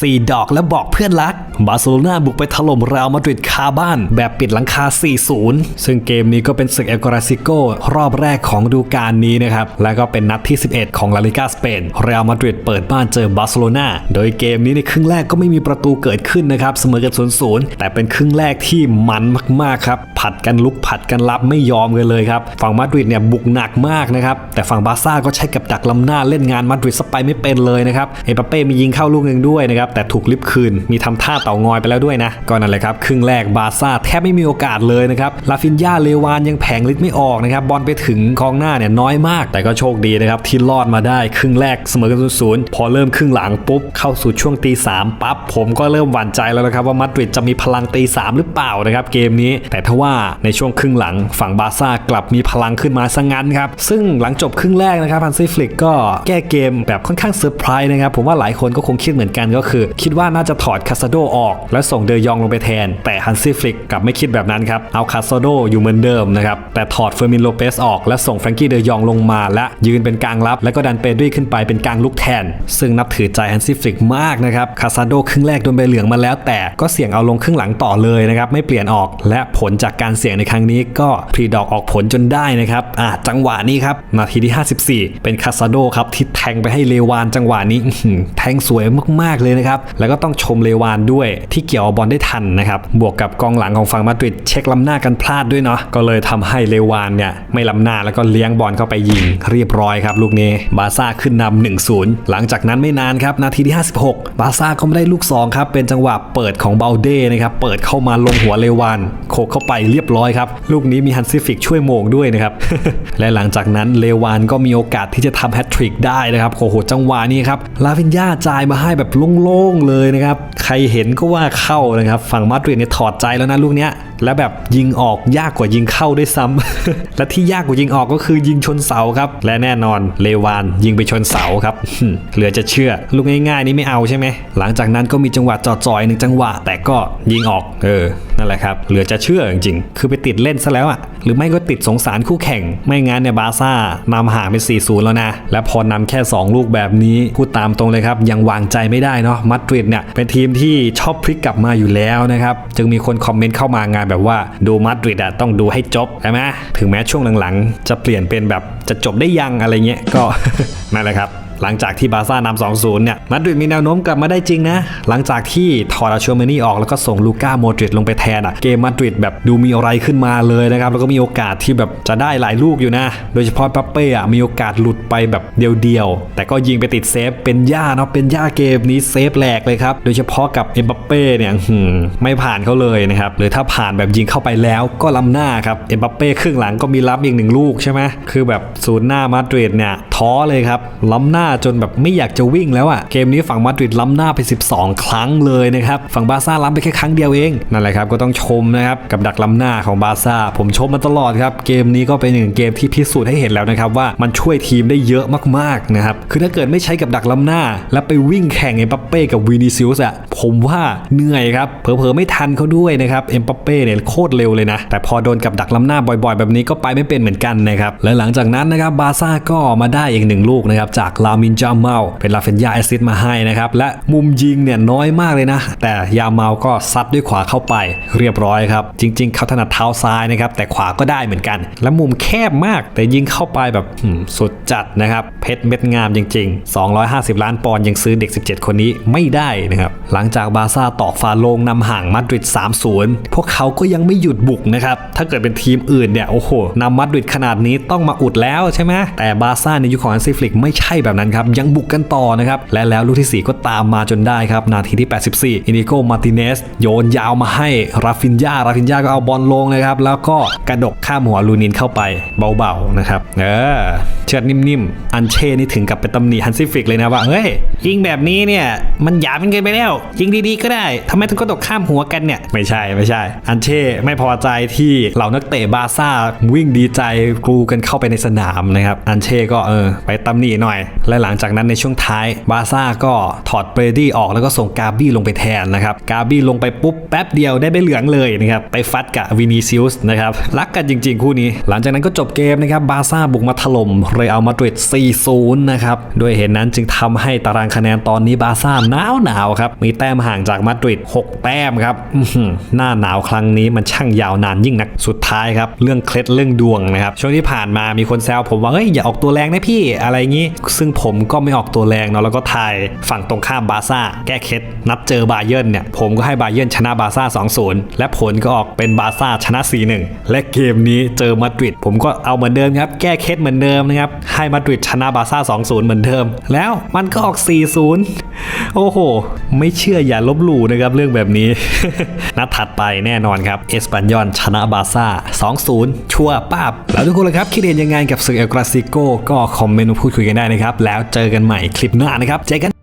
4 ดอกแล้วบอกเพื่อนรัก บาร์เซโลนาบุกไปถล่มเรอัลมาดริดคาบ้าน แบบปิดหลังคา 4-0 ซึ่งเกมนี้ก็เป็นศึกเอลกราซิโกรอบแรกของดูกาลนี้นะครับ และก็เป็นนัดที่ 11 ของลาลิกาสเปน เรอัลมาดริดเปิดบ้านเจอบาร์เซโลนาโดยเกมนี้ในครึ่งแรกก็ไม่มีประตูเกิดขึ้นนะครับ เสมอกัน 0-0 แต่เป็นครึ่งแรกที่มันมากๆครับ ผัดกันลุกผัดกันรับไม่ยอมกันเลยครับ ฝั่งมาดริดเนี่ยบุกหนักมากนะครับ แต่ฝั่งบาร์ซ่าก็ใช้กับดักล้ำหน้าเล่นงานมาดริดสไปไม่เป็นเลยนะครับ เอปเป้มียิงเข้าลูกหนึ่งด้วยนะครับ แต่ถูกลิฟต์คืน มีทำท่าเต่างอยไปแล้วด้วยนะ ก็นั่นแหละครับ ครึ่งแรกบาซ่าแทบไม่มีโอกาสเลยนะครับลาฟินยาเลวานยังแผงลิฟต์ไม่ออกนะครับบอลไปถึงกองหน้าเนี่ยน้อยมาก แต่ก็โชคดีนะครับที่รอดมาได้ครึ่งแรกเสมอกันศูนย์พอเริ่มครึ่งหลังปุ๊บเข้าสู่ช่วงตีสามปั๊บผมก็เริ่มหวั่นใจแล้วนะครับว่ามาดริดจะมีพลังตีสามหรือเปล่านะครับเกมนี้ แต่ทว่าในช่วงครึ่งหลังฝั่งบาซ่ากลับมีพลังขึ้นมาซะงั้นครับซึ่งหลังจบครึ่งแรกนะครับฮันซีฟลิกก็แก้เกมแบบค่อนข้างเซอร์ไพรส์นะครับผมว่าหลายคนก็คงคิดเหมือนกันก็คือ คิดว่าน่าจะถอดคาซาโดออก แล้วส่งเดยองลงไปแทน แต่ฮันซี่ฟลิกกลับไม่คิดแบบนั้นครับเอาคาซาโดอยู่เหมือนเดิมนะครับแต่ถอดเฟอร์มินโลเปสออก และส่งแฟรงกี้เดยองลงมา และยืนเป็นกลางรับ แล้วก็ดันเปดรีขึ้นไปเป็นกลางลุกแทน ซึ่งนับถือใจฮันซี่ฟลิกมากนะครับคาซาโดครึ่งแรกโดนใบเหลืองมาแล้ว แต่ก็เสี่ยงเอาลงครึ่งหลังต่อเลยนะครับไม่เปลี่ยนออก และผลจากการเสี่ยงในครั้งนี้ก็พรีดอกออกผลจนได้นะครับอ่าจังหวะนี้ครับนาทีที่ 54 เป็นคาซาโดครับที่แทงไปให้เลวานจังหวะนี้แทงสวยมากๆเลยนะครับแล้วก็ต้องชมเลวานด้วยที่เกี่ยวบอลได้ทันนะครับบวกกับกองหลังของฝั่งมาดริดเช็คล้ำหน้ากันพลาดด้วยเนาะก็เลยทำให้เลวานเนี่ยไม่ล้ำหน้าแล้วก็เลี้ยงบอลเข้าไปยิงเรียบร้อยครับลูกนี้บาซ่าขึ้นนำ1-0 หลังจากนั้นไม่นานครับนาทีที่ 56 บาซ่าก็ไม่ได้ลูกสองครับเป็นจังหวะเปิดของเบลเด้นะครับเปิดเข้ามาลงหัวเลวานโขกเข้าไปเรียบร้อยครับลูกนี้มีฮันซิฟิกช่วยโมงด้วยนะครับและหลังจากนั้นเลวานก็มีโอกาสที่จะทำแฮตทริกได้นะครับโอ้โหจังหวะนี้ครับลาฟินยาจ่ายมาให้แบบโล่งๆเลยนะครับใครเห็นก็ว่าเข้านะครับ ฝั่งมาดริดเนี่ยถอดใจแล้วนะลูกเนี้ย และแบบยิงออกยากกว่ายิงเข้าด้วยซ้ำและที่ยากกว่ายิงออกก็คือยิงชนเสาครับ และแน่นอนเลวานยิงไปชนเสาครับ เหลือจะเชื่อ ลูกง่ายๆ นี้ไม่เอาใช่ไหม หลังจากนั้นก็มีจังหวะจ่อๆอีกหนึ่งจังหวะ แต่ก็ยิงออก เออ นั่นแหละครับเหลือจะเชื่อจริงๆ คือไปติดเล่นซะแล้วอะหรือไม่ก็ติดสงสารคู่แข่ง ไม่งั้นเนี่ยบาซ่านำห่างเป็น4-0 แล้วนะ และพอนำแค่ 2 ลูกแบบนี้พูดตามตรงเลยครับ ยังวางใจไม่ได้เนาะมาดริดเนี่ยเป็นทีมที่ชอบพลิกกลับมาอยู่แล้วนะครับ จึงมีคนคอมเมนต์เข้ามางานแบบว่าดูมาดริดอะต้องดูให้จบใช่ไหมถึงแม้ช่วงหลังๆ จะเปลี่ยนเป็นแบบจะจบได้ยังอะไรเงี้ยก็นั่นแหละครับ หลังจากที่บาซ่านำ2-0เนี่ยมาดริดมีแนวโน้มกลับมาได้จริงนะ หลังจากที่ถอดอาชัวเมนี่ออกแล้วก็ส่งลูก้าโมดริดลงไปแทนอะเกมมาดริดแบบดูมีอะไรขึ้นมาเลยนะครับแล้วก็มีโอกาสที่แบบจะได้หลายลูกอยู่นะ โดยเฉพาะปัปเป้อะมีโอกาสหลุดไปแบบเดียวๆแต่ก็ยิงไปติดเซฟเป็นย่าเนาะเป็นย่าเกมนี้เซฟแหลกเลยครับโดยเฉพาะกับเอ็มบัปเป้เนี่ยหืมไม่ผ่านเขาเลยนะครับหรือถ้าผ่านแบบยิงเข้าไปแล้วก็ล้ำหน้าครับเอ็มบัปเป้ครึ่งหลังก็มีรับอีกหนึ่งลูกใช่ไหมคือแบบศูนย์หน้ามาดริดเนี่ยท้อเลยครับล้ำหน้าจนแบบไม่อยากจะวิ่งแล้วอะ่ะเกมนี้ฝั่งมาดริดล้ำหน้าไป 12 ครั้งเลยนะครับฝั่งบาร์ซ่าล้ำไปแค่ครั้งเดียวเองนั่นแหละครับก็ต้องชมนะครับกับดักล้ำหน้าของบาร์ซ่าผมชมมาตลอดครับเกมนี้ก็เป็นหนึ่งเกมที่พิสูจน์ให้เห็นแล้วนะครับว่ามันช่วยทีมได้เยอะมากๆนะครับคือถ้าเกิดไม่ใช้กับดักล้ำหน้า แล้วไปวิ่งแข่งเอ็มบัปเป้กับวินิซิอุสอะผมว่าเหนื่อยครับเผลอๆไม่ทันเขาด้วยนะครับเอ็มบัปเป้เนี่ยโคตรเร็วเลยนะแต่พอโดนกับดักล้ำหน้าบ่อย ๆ แบบนี้ก็ไปไม่เป็นเหมือนกันนะครับและหลังจากนั้นนะครับบาซ่าก็มาได้อีกหนึ่งลูกนะครับจากลามมินจาเมาเป็นลาเฟนยาแอซิดมาให้นะครับและมุมยิงเนี่ยน้อยมากเลยนะ แต่ยาเมาก็ซัดด้วยขวาเข้าไปเรียบร้อยครับ จริง ๆ เขาถนัดเท้าซ้ายนะครับแต่ขวาก็ได้เหมือนกัน และมุมแคบมากแต่ยิงเข้าไปแบบสุดจัดนะครับ เพชรเม็ดงามจริง ๆ 250 ล้านปอนด์ยังซื้อเด็ก 17 คนนี้ไม่ได้นะครับหลังจากบาซ่าตอกฟาโลงนำห่างมาดริด 3-0 พวกเขาก็ยังไม่หยุดบุกนะครับถ้าเกิดเป็นทีมอื่นเนี่ยโอ้โหนำมาดริดขนาดนี้ต้องมาอุดแล้วใช่ไหมแต่บาซ่าในยุคของอันซิฟลิกไม่ใช่แบบนั้นครับยังบุกกันต่อนะครับและแล้วลูกที่ 4 ก็ตามมาจนได้ครับนาทีที่ 84 อินิโกมาร์ติเนสโยนยาวมาให้ราฟินยาราฟินยาก็เอาบอลลงนะครับแล้วก็กระดกข้ามหัวลูนินเข้าไปเบาๆนะครับเออเชือดนิ่มๆ อันเช่นี่ถึงกับเป็นตำหนิฮันซิฟิกเลยนะว่าเฮ้ยยิงแบบนี้เนี่ยมันหยาบเกินไปแล้ว ยิงดีๆก็ได้ทำไมถึงกระดกข้ามหัวกันเนี่ยไม่ใช่ไม่ใช่ อันเช่ไม่พอใจที่เหล่านักเตะบาซ่าวิ่งดีใจกรูกันเข้าไปในสนามนะครับอันเช่ก็เออไปตำหนิหน่อยและหลังจากนั้นในช่วงท้ายบาซ่าก็ถอดเบรดี้ออกแล้วก็ส่งกาบี้ลงไปแทนนะครับกาบี้ลงไปปุ๊บแป๊บเดียวได้ใบเหลืองเลยนะครับไปฟัดกับวินิซิอุสนะครับรักกันจริง ๆ คู่นี้ หลังจากนั้นก็จบเกมนะครับบาซ่าบุกมาถล่มเรอัลมาดริด 4-0 นะครับด้วยเหตุนั้นจึงทำให้ตารางคะแนนตอนนี้บาซ่าหนาวหนาวๆครับมีแต้มห่างจากมาดริด 6 แต้มครับอื้อหือหน้าหนาวครั้งนี้มันช่างยาวนานยิ่งนักสุดท้ายครับเรื่องเคล็ดเรื่องดวงนะครับช่วงที่ผ่านมามีคนแซวผมว่าเฮ้ยอย่าออกตัวแรงนะพี่อะไรงี้ซึ่งผมก็ไม่ออกตัวแรงเนาะแล้วก็ทายฝั่งตรงข้ามบาร์ซ่าแก้เคล็ดนัดเจอบาเยิร์นเนี่ยผมก็ให้บาเยิร์นชนะบาร์ซ่า2-0 และผลก็ออกเป็นบาร์ซ่าชนะ 4-1 และเกมนี้เจอมาดริดผมก็เอาเหมือนเดิมครับแก้เคล็ดเหมือนเดิมนะครับให้มาดริดชนะบาร์ซ่า2-0 เหมือนเดิม แล้วมันก็ออก 4-0 โอ้โห ไม่เชื่ออย่าลบหลู่นะครับเรื่องแบบนี้ นัดถัดไปแน่นอนครับ เอสปันยอนชนะบาซ่า 2-0 ชัวป้าบ แล้วทุกคนละครับ คิดเห็นยังไงกับศึกเอลกราซิโกก็คอมเมนต์พูดคุยกันได้นะครับ แล้วเจอกันใหม่คลิปหน้านะครับ เจอกัน